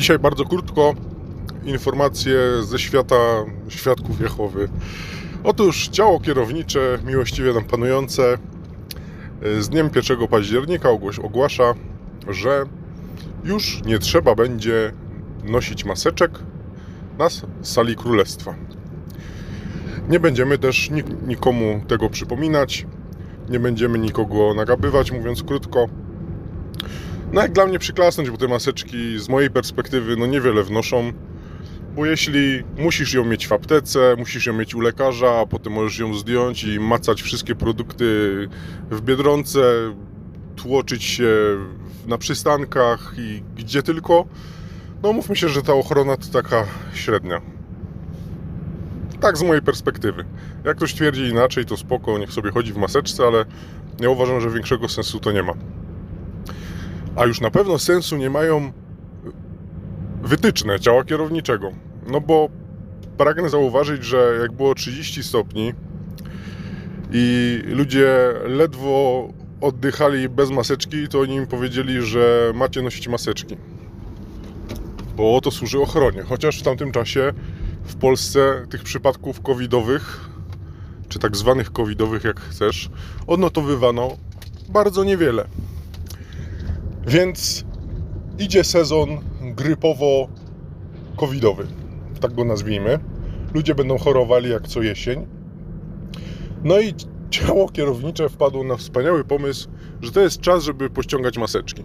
Dzisiaj bardzo krótko informacje ze świata świadków Jehowy. Otóż ciało kierownicze, miłościwie nam panujące, z dniem 1 października ogłasza, że już nie trzeba będzie nosić maseczek na sali królestwa. Nie będziemy też nik- nikomu tego przypominać, nie będziemy nikogo nagabywać, mówiąc krótko. No jak dla mnie przyklasnąć, bo te maseczki z mojej perspektywy no niewiele wnoszą, bo jeśli musisz ją mieć w aptece, musisz ją mieć u lekarza, a potem możesz ją zdjąć i macać wszystkie produkty w Biedronce, tłoczyć się na przystankach i gdzie tylko, no mówmy się, że ta ochrona to taka średnia. Tak z mojej perspektywy. Jak ktoś twierdzi inaczej, to spoko, niech sobie chodzi w maseczce, ale ja uważam, że większego sensu to nie ma. A już na pewno sensu nie mają wytyczne ciała kierowniczego. No bo pragnę zauważyć, że jak było 30 stopni i ludzie ledwo oddychali bez maseczki, to oni im powiedzieli, że macie nosić maseczki. Bo to służy ochronie. Chociaż w tamtym czasie w Polsce tych przypadków covidowych, czy tak zwanych covidowych, jak chcesz, odnotowywano bardzo niewiele. Więc idzie sezon grypowo-covidowy, tak go nazwijmy. Ludzie będą chorowali jak co jesień. No i ciało kierownicze wpadło na wspaniały pomysł, że to jest czas, żeby pościągać maseczki.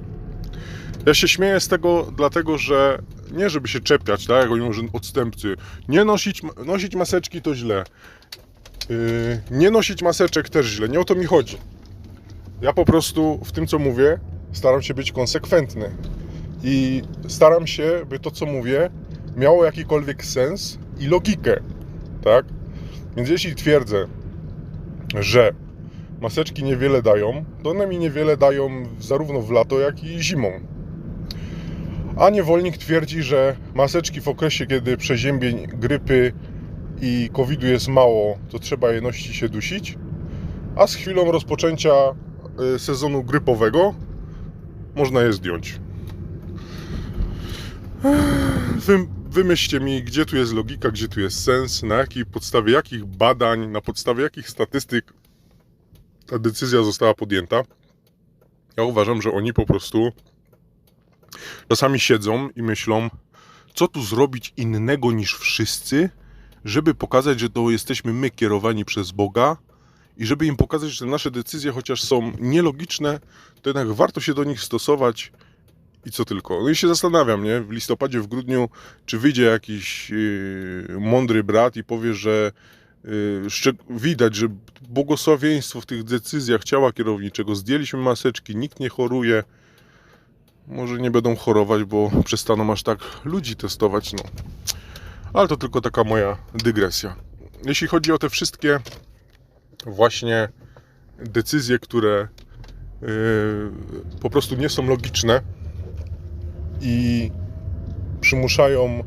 Ja się śmieję z tego, dlatego że nie żeby się czepiać, tak, jak oni mówią, odstępcy. Nie nosić, nosić maseczki to źle. Yy, nie nosić maseczek też źle. Nie o to mi chodzi. Ja po prostu w tym, co mówię, staram się być konsekwentny. I staram się, by to, co mówię, miało jakikolwiek sens i logikę. Tak? Więc jeśli twierdzę, że maseczki niewiele dają, to one mi niewiele dają zarówno w lato, jak i zimą. A niewolnik twierdzi, że maseczki w okresie, kiedy przeziębień, grypy i COVID-u jest mało, to trzeba je nosić i się dusić, a z chwilą rozpoczęcia y, sezonu grypowego można je zdjąć. Wy, wymyślcie mi, gdzie tu jest logika, gdzie tu jest sens, na jakiej podstawie jakich badań, na podstawie jakich statystyk ta decyzja została podjęta. Ja uważam, że oni po prostu czasami siedzą i myślą, co tu zrobić innego niż wszyscy, żeby pokazać, że to jesteśmy my kierowani przez Boga i żeby im pokazać, że nasze decyzje, chociaż są nielogiczne, to jednak warto się do nich stosować i co tylko. No i się zastanawiam, nie? W listopadzie, w grudniu, czy wyjdzie jakiś yy, mądry brat i powie, że yy, widać, że błogosławieństwo w tych decyzjach ciała kierowniczego, zdjęliśmy maseczki, nikt nie choruje. Może nie będą chorować, bo przestaną aż tak ludzi testować, no. Ale to tylko taka moja dygresja. Jeśli chodzi o te wszystkie właśnie decyzje, które yy, po prostu nie są logiczne i przymuszają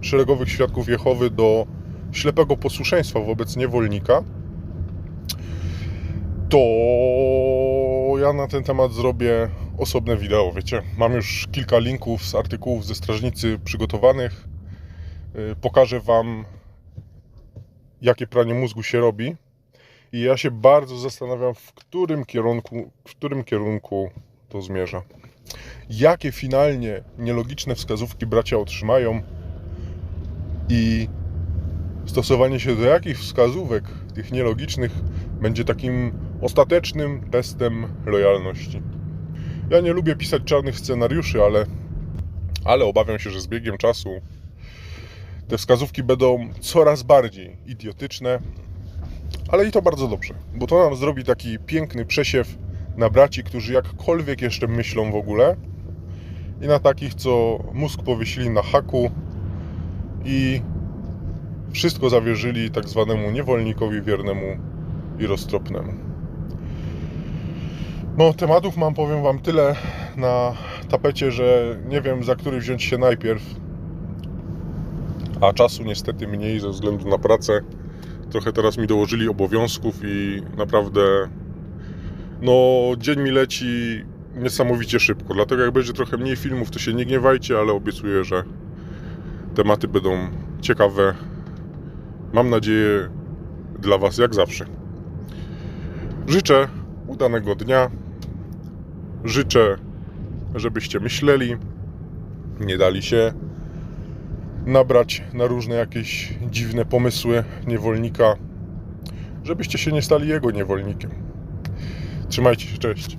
szeregowych świadków Jehowy do ślepego posłuszeństwa wobec niewolnika, to ja na ten temat zrobię osobne wideo, wiecie. Mam już kilka linków z artykułów ze strażnicy przygotowanych. Yy, Pokażę Wam, jakie pranie mózgu się robi. I ja się bardzo zastanawiam, w którym kierunku, w którym kierunku to zmierza. Jakie finalnie nielogiczne wskazówki bracia otrzymają i stosowanie się do jakich wskazówek tych nielogicznych będzie takim ostatecznym testem lojalności. Ja nie lubię pisać czarnych scenariuszy, ale, ale obawiam się, że z biegiem czasu te wskazówki będą coraz bardziej idiotyczne, ale i to bardzo dobrze, bo to nam zrobi taki piękny przesiew na braci, którzy jakkolwiek jeszcze myślą w ogóle i na takich, co mózg powiesili na haku i wszystko zawierzyli tak zwanemu niewolnikowi wiernemu i roztropnemu. No, tematów mam, powiem Wam, tyle na tapecie, że nie wiem, za który wziąć się najpierw. A czasu niestety mniej ze względu na pracę. Trochę teraz mi dołożyli obowiązków i naprawdę no, dzień mi leci niesamowicie szybko. Dlatego jak będzie trochę mniej filmów, to się nie gniewajcie, ale obiecuję, że tematy będą ciekawe. Mam nadzieję dla Was jak zawsze. Życzę udanego dnia. Życzę, żebyście myśleli, nie dali się nabrać na różne jakieś dziwne pomysły niewolnika, żebyście się nie stali jego niewolnikiem. Trzymajcie się, cześć.